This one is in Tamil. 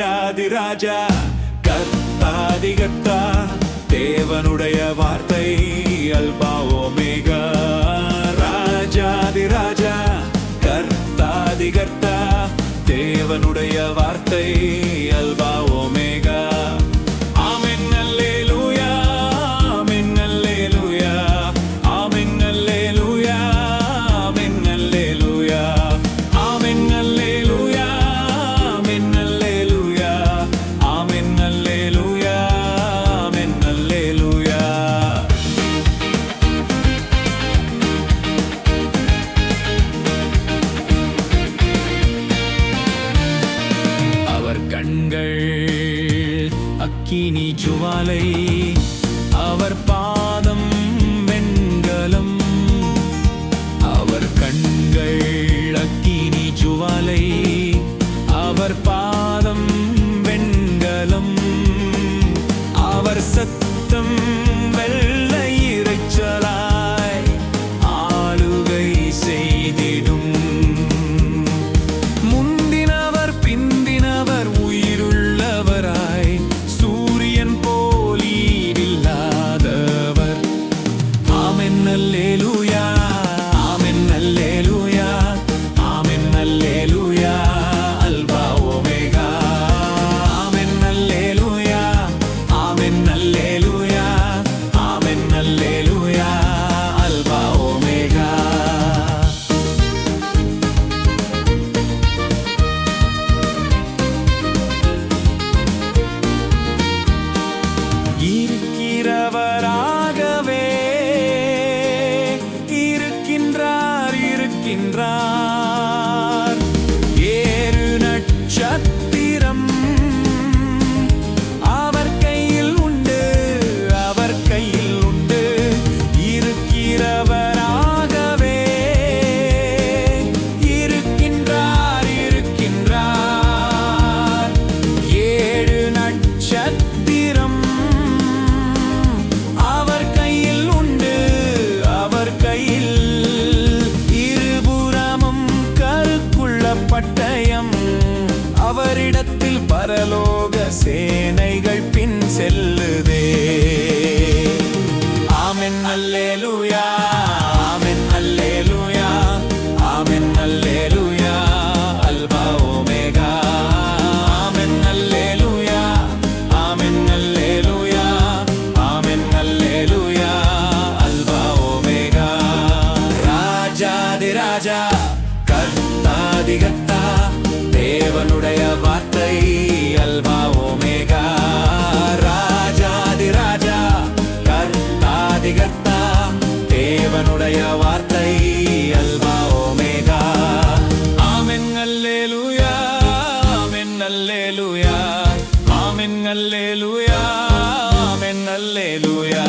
ராஜாதிராஜா கத்தாதிகத்தா தேவனுடைய வார்த்தை அல்பா ஓமேகா. ராஜாதிராஜா கர்த்தாதிகர்த்தா தேவனுடைய வார்த்தை அல்பா ஓமேகா. அக்கினி ஜுவாலை அவர் பா Never. பரலோக சேனை അല്ലേലുയാ. ആമൻ അല്ലേലുയാ ആമൻ അല്ലേലുയാ.